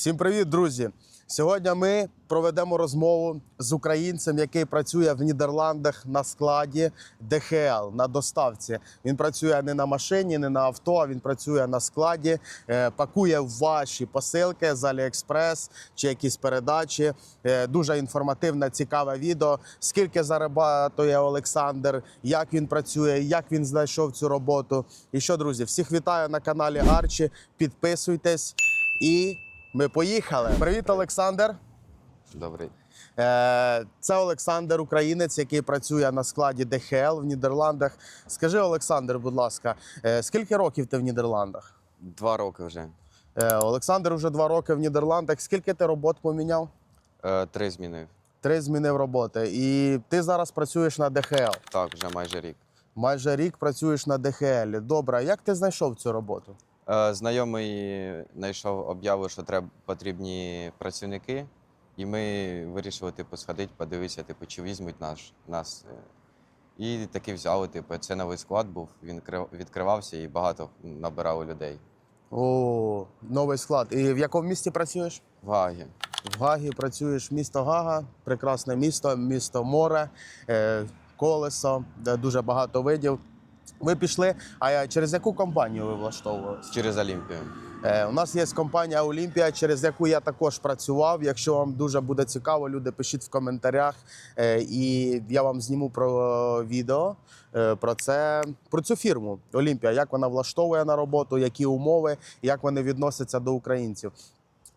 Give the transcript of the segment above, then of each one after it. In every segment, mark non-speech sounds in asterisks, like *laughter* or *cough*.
Всім привіт, друзі! Сьогодні ми проведемо розмову з українцем, який працює в Нідерландах на складі ДХЛ на доставці. Він працює не на машині, не на авто. а Він працює на складі, е, пакує ваші посилки з Аліекспрес чи якісь передачі. Е, Дуже інформативне, цікаве відео. Скільки зарабатує Олександр, як він працює, як він знайшов цю роботу. І що, друзі, всіх вітаю на каналі Арчі. Підписуйтесь і ми поїхали. Привіт, Олександр. Добрий. Е, Це Олександр, українець, який працює на складі ДХЛ в Нідерландах. Скажи, Олександр, будь ласка, е, скільки років ти в Нідерландах? Два роки вже. Е, Олександр вже два роки в Нідерландах. Скільки ти робот поміняв? Три змінив. Три змінив роботи. І ти зараз працюєш на ДХЛ. Так, вже майже рік. Майже рік працюєш на ДХЛ. Добре, як ти знайшов цю роботу? Е, знайомий знайшов об'яву, що треба потрібні працівники, і ми вирішили типу, сходити, подивитися, типу, чи візьмуть наш, нас. Е, І таки взяли, типу, це новий склад був, він відкривався і багато набирали людей. О, новий склад. І в якому місті працюєш? В Гагі. В Гагі працюєш місто Гага, прекрасне місто, місто море, е, колесо, де дуже багато видів. Ви пішли. А через яку компанію ви влаштовувалися? Через Олімпію. Е, у нас є компанія Олімпія, через яку я також працював. Якщо вам дуже буде цікаво, люди пишіть в коментарях, е, і я вам зніму про відео е, про це, про цю фірму Олімпія, як вона влаштовує на роботу, які умови, як вони відносяться до українців.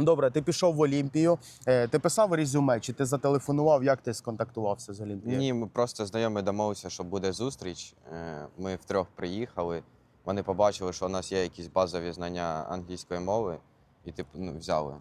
Добре, ти пішов в Олімпію. Е, Ти писав резюме, чи ти зателефонував, як ти сконтактувався з Олімпією? Ні, ми просто знайомі домовилися, що буде зустріч. Е, Ми втрьох приїхали. Вони побачили, що у нас є якісь базові знання англійської мови, і типу ну, взяли.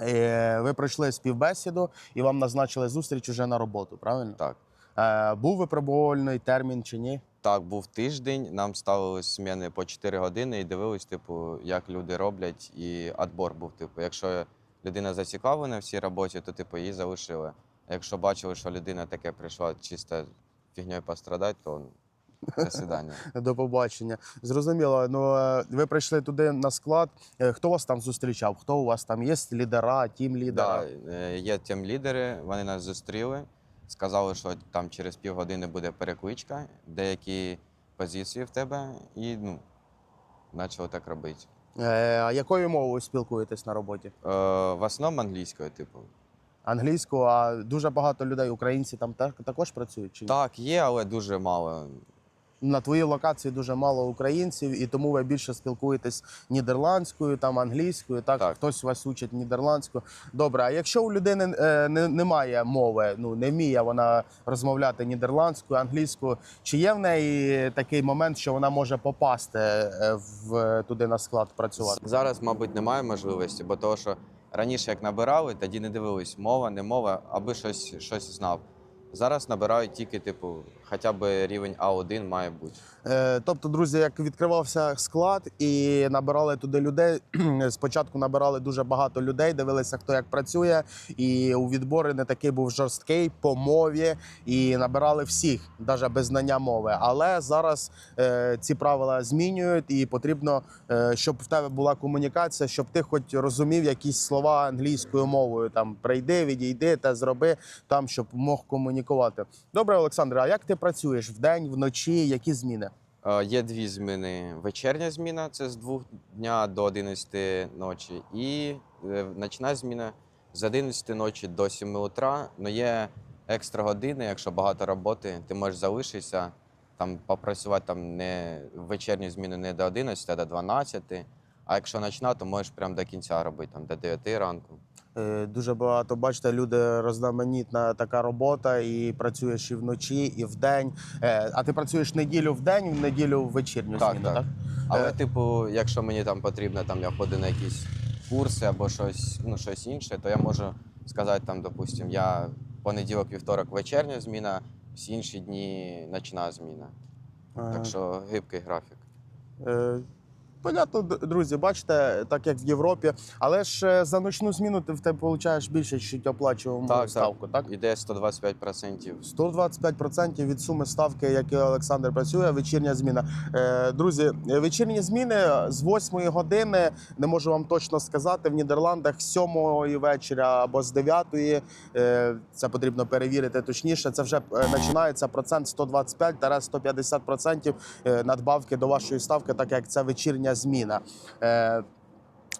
Е, Ви пройшли співбесіду і вам назначили зустріч уже на роботу, правильно? Так. Був випробувальний термін чи ні? Так, був тиждень, нам ставили зміни по 4 години і дивились, типу, як люди роблять, і відбор був. Типу, якщо людина зацікавлена в цій роботі, то типу її залишили. А якщо бачили, що людина таке прийшла чисто фігньою пострадати, то до свидання. *laughs* До побачення. Зрозуміло. Ну е, ви прийшли туди на склад. Е, Хто вас там зустрічав? Хто у вас там є? Лідера, тім лідера? Да, е, є тим лідери, вони нас зустріли, сказали, що там через півгодини буде перекличка, деякі позиції в тебе, і ну, почали так робити. Е, А якою мовою спілкуєтесь на роботі? Е, в основному англійською, типу. Англійською, а дуже багато людей, українці там так- також працюють? Чи ні? Так, є, але дуже мало. На твоїй локації дуже мало українців, і тому ви більше спілкуєтесь нідерландською, там англійською. Так, Так. хтось вас учить нідерландською. Добре, а якщо у людини е, не, немає мови, ну не вміє вона розмовляти нідерландською, англійською, чи є в неї такий момент, що вона може попасти е, в туди на склад працювати? Зараз, мабуть, немає можливості, бо того, що раніше як набирали, тоді не дивились мова, не мова, аби щось, щось знав. Зараз набирають тільки, типу, хоча б рівень А1 має бути. Е, Тобто, друзі, як відкривався склад і набирали туди людей. *clears throat* Спочатку набирали дуже багато людей, дивилися, хто як працює. І у відбори не такий був жорсткий по мові, і набирали всіх, навіть без знання мови. Але зараз е, ці правила змінюють, і потрібно, е, щоб в тебе була комунікація, щоб ти хоч розумів якісь слова англійською мовою. Там прийди, відійди, те зроби, там щоб мог комунікувати. Добре, Олександре, а як ти працюєш вдень, вночі? Які зміни? Е, Є дві зміни. Вечірня зміна це з 2 дня до 11 ночі, і е, ночна зміна з 11 ночі до 7 утра. Ну є екстра години, якщо багато роботи, ти можеш залишитися, там попрацювати там не в вечірню зміну не до 11, а до 12. А якщо ночна, то можеш прямо до кінця робити, там до 9 ранку. Е, Дуже багато бачите, люди розноманітна така робота, і працюєш і вночі, і вдень. Е, А ти працюєш неділю в день, в неділю в вечірню Так, зміну, так. так? Але, Е. типу, якщо мені там потрібно, там я ходжу на якісь курси або щось, ну, щось інше, то я можу сказати, там, допустим, я понеділок, вівторок вечірня зміна, всі інші дні ночна зміна. Ага. Так що гибкий графік. Е, Понятно, друзі, бачите, так як в Європі. Але ж е, за ночну зміну ти в тебе получаєш більше, чуть оплачуємо Так, ставку, так? Іде 125%. 125% від суми ставки, як і Олександр працює, вечірня зміна. Е, Друзі, вечірні зміни з 8 години, не можу вам точно сказати, в Нідерландах з 7 вечора або з 9. е, Це потрібно перевірити точніше. Це вже починається процент 125-150% е, надбавки до вашої ставки, так як це вечірня зміна. Е,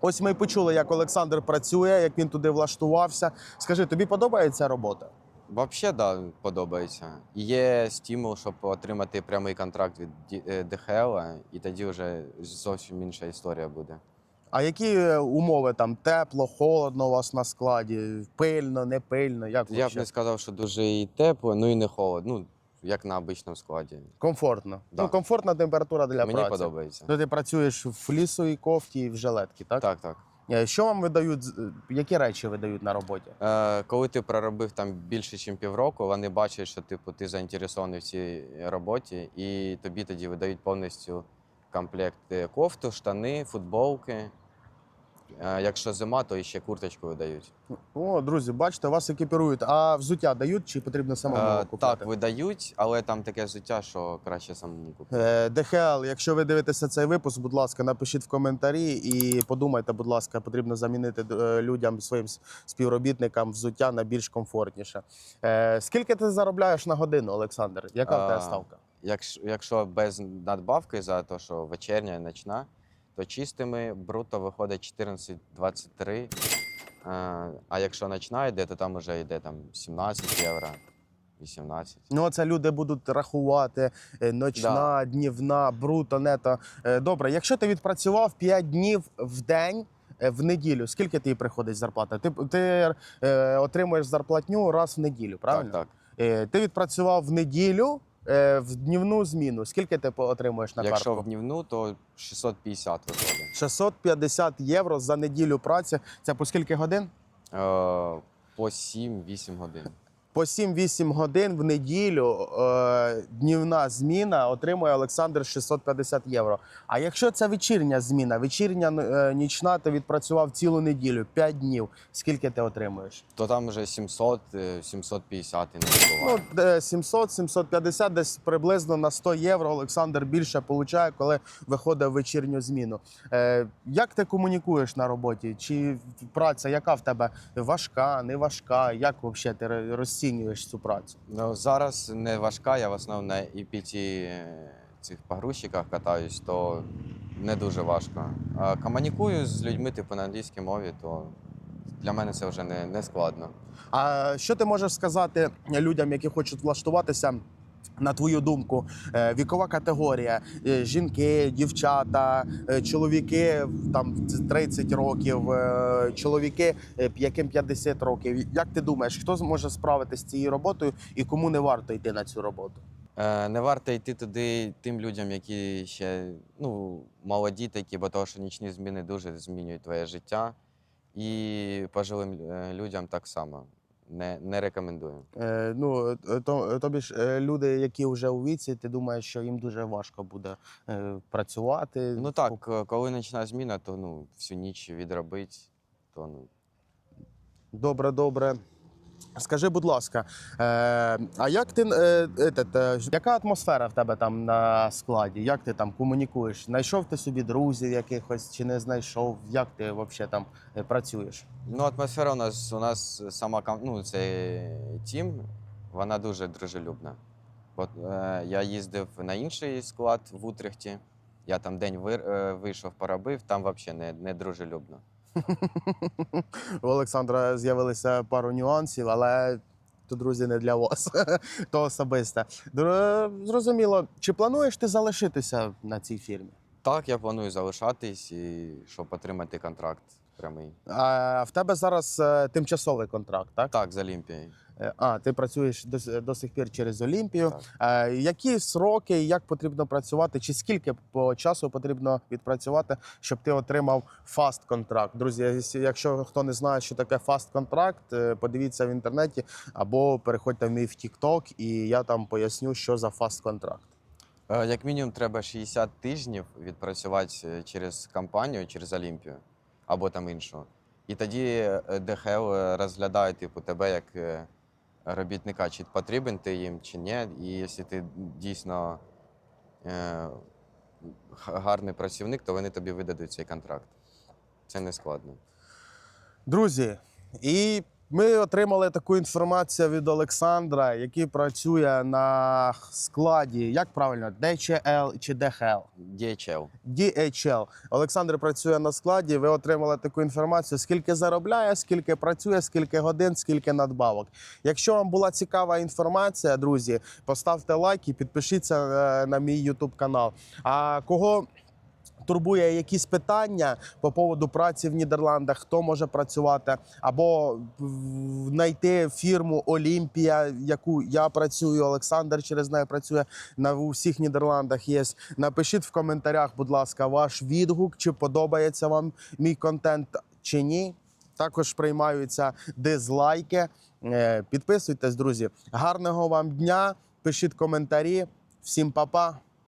Ось ми почули, як Олександр працює, як він туди влаштувався. Скажи, тобі подобається робота? Взагалі, да, подобається. Є стимул, щоб отримати прямий контракт від е, ДХЛ, і тоді вже зовсім інша історія буде. А які е, умови там тепло, холодно у вас на складі? Пильно, не пильно? Як Я б не сказав, що дуже і тепло, ну і не холодно. Ну, як на обичному складі. комфортно? Да. Ну, комфортна температура для Мені праці. подобається. Ну, ти працюєш в лісовій кофті і в жилетці, так? Так, так. Е, Що вам видають? з- е, Які речі видають на роботі? Е, коли ти проробив там більше, ніж півроку, вони бачать, що типу, ти заінтересований в цій роботі, і тобі тоді видають повністю комплект е, кофту, штани, футболки. Е, якщо зима, то ще курточку видають. О, друзі, бачите, вас екіпірують. А взуття дають чи потрібно самому Е, купувати? так, видають, але там таке взуття, що краще самому купити. Е, ДХЛ, якщо ви дивитеся цей випуск, будь ласка, напишіть в коментарі і подумайте, будь ласка, потрібно замінити людям своїм співробітникам взуття на більш комфортніше. Скільки ти заробляєш на годину, Олександр? Яка в тебе ставка? Якщо, якщо без надбавки за те, що вечірня і ночна, то чистими бруто виходить 14-23. Е, А якщо ночна йде, то там вже йде там 17 євро, 18. Ну, це люди будуть рахувати е, ночна, днівна, бруто, нето. Е, Добре, якщо ти відпрацював 5 днів в день. В неділю скільки тобі приходить зарплата? Ти, ти е, отримуєш зарплатню раз в неділю, правильно? Так, Е, ти відпрацював в неділю е, в днівну зміну. Скільки ти отримуєш на картку? Якщо в днівну, то 650 виходить. 650 євро за неділю праці. Це по скільки годин? Е, По 7-8 годин. По 7-8 годин в неділю е, днівна зміна отримує Олександр 650 євро. А якщо це вечірня зміна, вечірня е, нічна, ти відпрацював цілу неділю, 5 днів. Скільки ти отримуєш? То там вже 700, е, 750 і не Ну, буває. де 700-750, десь приблизно на 100 євро Олександр більше получає, коли виходить в вечірню зміну. Е, як ти комунікуєш на роботі? Чи праця, яка в тебе важка, не важка? Як взагалі ти ро- розцінюєш цю працю? Ну, зараз не важка, я в основному на EPT е, цих погрузчиках катаюсь, то не дуже важко. А комунікую з людьми, типу, на англійській мові, то для мене це вже не, не складно. А що ти можеш сказати людям, які хочуть влаштуватися? На твою думку, е, вікова категорія: е, жінки, дівчата, е, чоловіки там 30 років, чоловіки, яким 50 років. Як ти думаєш, хто зможе справитися з цією роботою і кому не варто йти на цю роботу? Не варто йти туди тим людям, які ще ну, молоді такі, бо того, що нічні зміни дуже змінюють твоє життя. І пожилим людям так само. Не, не рекомендую. Е, ну е, то, тобі ж е, люди, які вже у віці, ти думаєш, що їм дуже важко буде е, працювати. Ну так, е, коли починає зміна, то ну, всю ніч відробити, то ну, Добре, добре. Скажи, будь ласка, е, а як ти е, е, яка атмосфера в тебе там на складі? Як ти там комунікуєш? Знайшов ти собі друзів якихось чи не знайшов? Як ти взагалі там працюєш? Ну, атмосфера у нас у нас сама ну, цей тім, вона дуже дружелюбна. От, е, я їздив на інший склад в Утрехті. Я там день вийшов, поробив, там взагалі не, не дружелюбно. У Олександра з'явилися пару нюансів, але то, друзі, не для вас, *laughs* то особисте. Зрозуміло, чи плануєш ти залишитися на цій фірмі? Так, я планую залишатись і щоб отримати контракт прямий. А в тебе зараз е, тимчасовий контракт, так? Так, з Олімпією. Е, А, ти працюєш до, до сих пір через Олімпію. Так. Е, які сроки, як потрібно працювати, чи скільки по часу потрібно відпрацювати, щоб ти отримав фаст контракт? Друзі, якщо- хто не знає, що таке фаст контракт, подивіться в інтернеті або переходьте в мій в TikTok, і я там поясню, що за фаст контракт. Як мінімум, треба 60 тижнів відпрацювати через компанію, через Олімпію або там іншу. І тоді е, ДХЛ е, розглядає типу, тебе як е, робітника, чи потрібен ти їм, чи ні. І якщо ти дійсно е, гарний працівник, то вони тобі видадуть цей контракт. Це не складно. Друзі, і ми отримали таку інформацію від Олександра, який працює на складі. Як правильно, DHL чи DHL? DHL. DHL. Олександр працює на складі. Ви отримали таку інформацію, скільки заробляє, скільки працює, скільки годин, скільки надбавок. Якщо вам була цікава інформація, друзі, поставте лайк і підпишіться е, на мій YouTube канал. А кого турбує якісь питання по поводу праці в Нідерландах, хто може працювати, або знайти фірму Олімпія, яку я працюю, Олександр через неї працює на у всіх Нідерландах. Є. Напишіть в коментарях, будь ласка, ваш відгук, чи подобається вам мій контент чи ні. Також приймаються дизлайки. Е, Підписуйтесь, друзі. Гарного вам дня! Пишіть коментарі. Всім па-па!